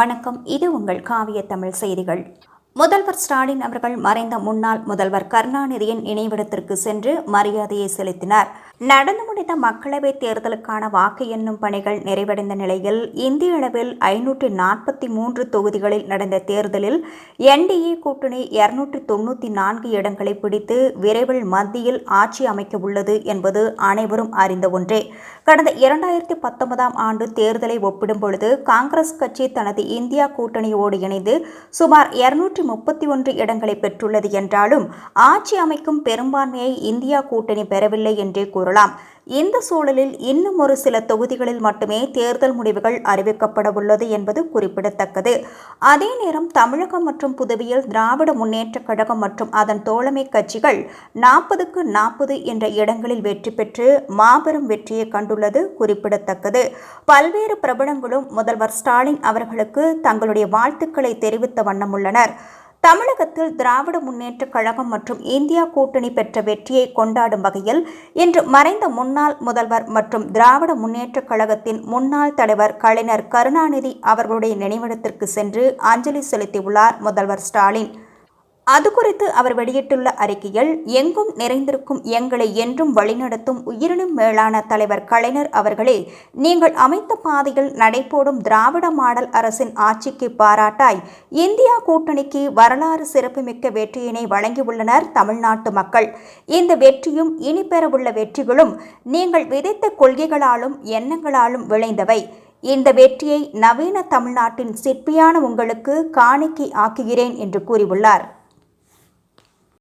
வணக்கம். இது உங்கள் காவிய தமிழ் செய்திகள். முதல்வர் ஸ்டாலின் அவர்கள் மறைந்த முன்னாள் முதல்வர் கருணாநிதியின் நினைவிடத்திற்கு சென்று மரியாதையை செலுத்தினார். நடந்து முடிந்த மக்களவைத் தேர்தலுக்கான வாக்கு எண்ணும் பணிகள் நிறைவடைந்த நிலையில் இந்திய அளவில் ஐநூற்றி நாற்பத்தி மூன்று தொகுதிகளில் நடந்த தேர்தலில் என்டிஏ கூட்டணி இருநூற்றி தொண்ணூற்றி நான்கு இடங்களை பிடித்து விரைவில் மத்தியில் ஆட்சி அமைக்க உள்ளது என்பது அனைவரும் அறிந்த ஒன்றே. கடந்த இரண்டாயிரத்தி பத்தொன்பதாம் ஆண்டு தேர்தலை ஒப்பிடும் பொழுது காங்கிரஸ் கட்சி தனது இந்தியா கூட்டணியோடு இணைந்து சுமார் இருநூற்றி முப்பத்தி ஒன்று இடங்களை பெற்றுள்ளது என்றாலும் ஆட்சி அமைக்கும் பெரும்பான்மையை இந்தியா கூட்டணி பெறவில்லை என்றே கூறலாம். இந்த சூழலில் இன்னும் ஒரு சில தொகுதிகளில் மட்டுமே தேர்தல் முடிவுகள் அறிவிக்கப்பட உள்ளது என்பது குறிப்பிடத்தக்கது. அதே நேரம் தமிழகம் மற்றும் புதுவையில் திராவிட முன்னேற்றக் கழகம் மற்றும் அதன் தோழமை கட்சிகள் நாற்பதுக்கு நாற்பது என்ற இடங்களில் வெற்றி பெற்று மாபெரும் வெற்றியை கண்டுள்ளது குறிப்பிடத்தக்கது. பல்வேறு பிரபலங்களும் முதல்வர் ஸ்டாலின் அவர்களுக்கு தங்களுடைய வாழ்த்துக்களை தெரிவித்த வண்ணம் உள்ளனர். தமிழகத்தில் திராவிட முன்னேற்றக் கழகம் மற்றும் இந்தியா கூட்டணி பெற்ற வெற்றியை கொண்டாடும் வகையில் இன்று மறைந்த முன்னாள் முதல்வர் மற்றும் திராவிட முன்னேற்றக் கழகத்தின் முன்னாள் தலைவர் கலைஞர் கருணாநிதி அவர்களுடைய நினைவிடத்திற்கு சென்று அஞ்சலி செலுத்தியுள்ளார் முதல்வர் ஸ்டாலின். அது குறித்து அவர் வெளியிட்டுள்ள அறிக்கையில் எங்கும் நிறைந்திருக்கும் எங்களை என்றும் வழிநடத்தும் உயிரினும் மேலான தலைவர் கலைஞர் அவர்களே நீங்கள் அமைத்த பாதையில் நடைபோடும் திராவிட மாடல் அரசின் ஆட்சிக்கு பாராட்டாய் இந்தியா கூட்டணிக்கு வரலாறு சிறப்புமிக்க வெற்றியினை வழங்கியுள்ளனர் தமிழ்நாட்டு மக்கள். இந்த வெற்றியும் இனி பெறவுள்ள வெற்றிகளும் நீங்கள் விதைத்த கொள்கைகளாலும் எண்ணங்களாலும் விளைந்தவை. இந்த வெற்றியை நவீன தமிழ்நாட்டின் சிற்பியான உங்களுக்கு காணிக்கை ஆக்குகிறேன் என்று கூறியுள்ளார்.